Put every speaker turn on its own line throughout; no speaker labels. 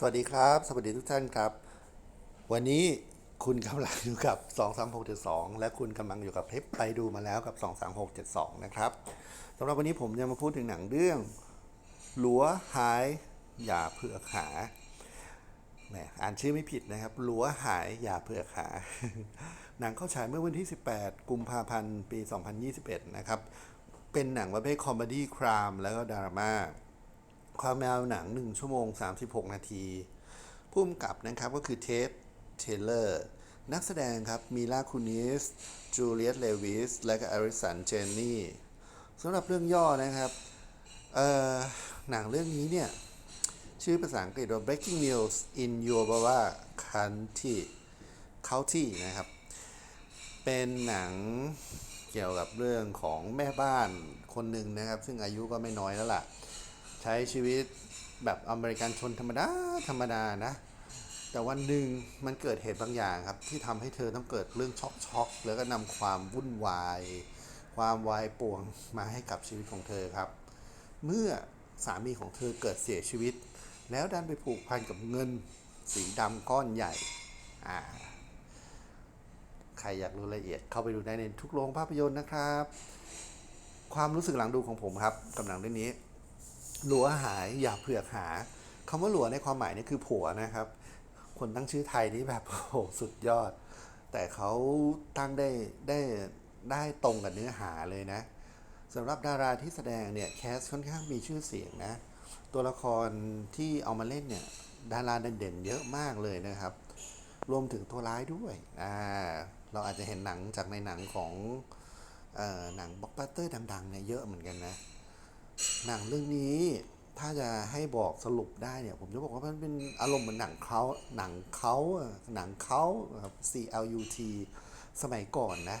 สวัสดีครับ สวัสดีทุกท่านครับ วันนี้คุณกำลังอยู่กับ 23672 และคุณกำลังอยู่กับเพปไปดูมาแล้วกับ 23672 นะครับสำหรับวันนี้ผมจะมาพูดถึงหนังเรื่อง หลัวหายอย่าเผือกหาแหมอ่านชื่อไม่ผิดนะครับ หลัวหายอย่าเผือกหาหนังเข้าฉายเมื่อวันที่ 18 กุมภาพันธ์ ปี 2021 นะครับ เป็นหนังประเภทคอมเมดี้ครามแล้วก็ดราม่า ความยาวหนัง 1 ชั่วโมง 36 นาทีผู้กำกับนะครับก็คือเทสเทเลอร์นักแสดงครับมีลาคูนิสจูเลียตเลวิส และก็อริสันเจนนี่สำหรับเรื่องย่อนะครับหนังเรื่องนี้เนี่ย ชื่อภาษาอังกฤษว่า Breaking News in Your Baba County County นะครับ เป็นหนังเกี่ยวกับเรื่องของแม่บ้านคนหนึ่งนะครับ ซึ่งอายุก็ไม่น้อยแล้วล่ะ ช้ชีวิตแบบอเมริกันชนธรรมดา ธรรมดานะ แต่วันหนึ่งมันเกิดเหตุบางอย่างครับ ที่ทำให้เธอต้องเกิดเรื่องช็อกช็อกๆแล้วก็นำความวุ่นวาย ความวายป่วงมาให้กับชีวิตของเธอครับ เมื่อสามีของเธอเกิดเสียชีวิต แล้วดันไปผูกพันกับเงินสีดำก้อนใหญ่อ่าใครอยากรู้รายละเอียดเข้าไปดูได้ในทุกโรงภาพยนตร์นะครับ ความรู้สึกหลังดูของผมครับกับหนังเรื่องนี้ หลัวหายอย่าเผือกหาคำว่าหลัวในความหมายนี่คือผัวนะครับ คนตั้งชื่อไทยนี่แบบโอ้โหสุดยอด แต่เขาตั้งได้ได้ได้ตรงกับเนื้อหาเลยนะสำหรับดาราที่แสดงเนี่ยแคสค่อนข้างมีชื่อเสียงนะ ตัวละครที่เอามาเล่นเนี่ยดาราเด่นๆเยอะมากเลยนะครับ รวมถึงตัวร้ายด้วยอ่าเราอาจจะเห็นหนังจากในหนังของออหนังบล็อกบัสเตอร์ดังๆเนี่ยเยอะเหมือนกันนะ หนังเรื่องนี้ถ้าจะให้บอกสรุปได้เนี่ย ผมจะบอกว่ามันเป็นอารมณ์เหมือนหนังเขาหนังเขาหนังเขาครับ C L U T สมัยก่อนนะ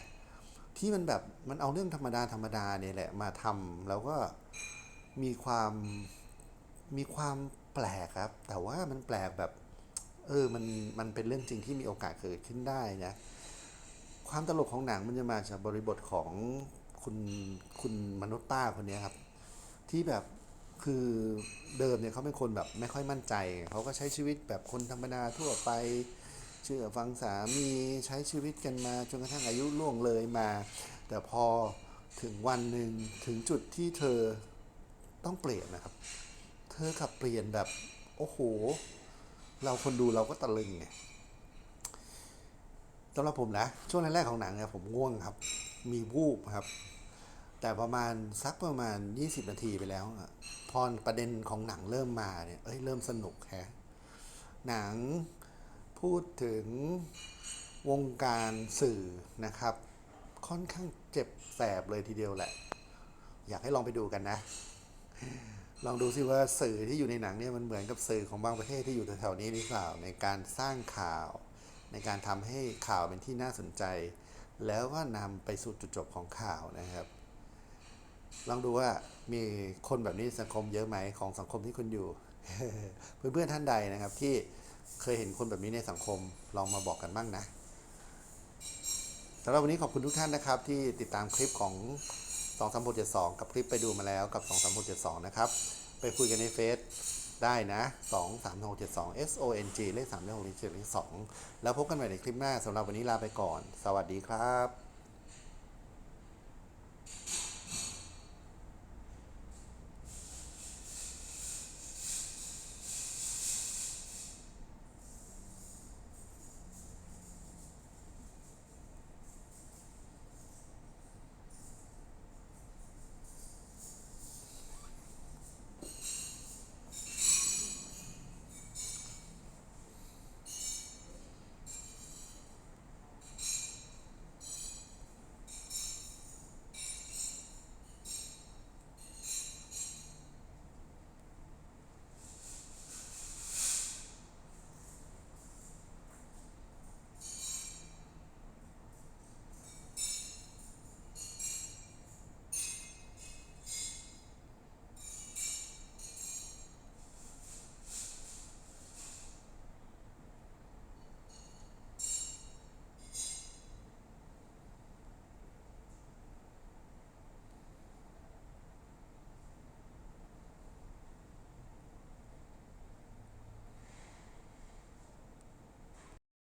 ที่มันแบบมันเอาเรื่องธรรมดาธรรมดาเนี่ยแหละมาทำแล้วก็มีความมีความแปลกครับ แต่ว่ามันแปลกแบบ เออมันมันเป็นเรื่องจริงที่มีโอกาสเกิดขึ้นได้นะ ความตลกของหนังมันจะมาจากบริบทของคุณคุณมนุษย์ป้าคนนี้ครับ ที่แบบคือเดิมเนี่ยเขาเป็นคนแบบไม่ค่อยมั่นใจ เขาก็ใช้ชีวิตแบบคนธรรมดาทั่วไป เชื่อฟังสามีใช้ชีวิตกันมาจนกระทั่งอายุล่วงเลยมา แต่พอถึงวันหนึ่งถึงจุดที่เธอต้องเปลี่ยนนะครับ เธอขับเปลี่ยนแบบโอ้โห เราคนดูเราก็ตะลึงไงสำหรับผมนะ ช่วงแรกๆของหนังเนี่ยผมง่วงครับ มีวูบครับ แต่ประมาณสักประมาณ 20 นาทีไปแล้วอะพอประเด็นของหนังเริ่มมาเนี่ยเอ้ยเริ่มสนุกแฮะหนังพูดถึงวงการสื่อนะครับ ค่อนข้างเจ็บแสบเลยทีเดียวแหละ อยากให้ลองไปดูกันนะ ลองดูสิว่าสื่อที่อยู่ในหนังเนี่ยมันเหมือนกับสื่อของบางประเทศที่อยู่แถวๆนี้หรือเปล่าในการสร้างข่าว ในการทำให้ข่าวเป็นที่น่าสนใจ แล้วก็นำไปสู่จุดจบของข่าวนะครับ ลองดูว่ามีคนแบบนี้ในสังคมเยอะไหมของสังคมที่คุณอยู่ เพื่อนๆท่านใดนะครับ ที่เคยเห็นคนแบบนี้ในสังคมลองมาบอกกันบ้างนะสำหรับวันนี้ขอบคุณทุกท่านนะครับ ที่ติดตามคลิปของ 2 3 6 7 2 กับคลิปไปดูมาแล้วกับ 2 3 6 7 2 นะครับ ไปคุยกันในเฟซได้นะ 2 3 6 7 2 S O N G เลข3เลข6เลข7เลข2แล้วพบกันใหม่ในคลิปหน้าสำหรับวันนี้ลาไปก่อน สวัสดีครับ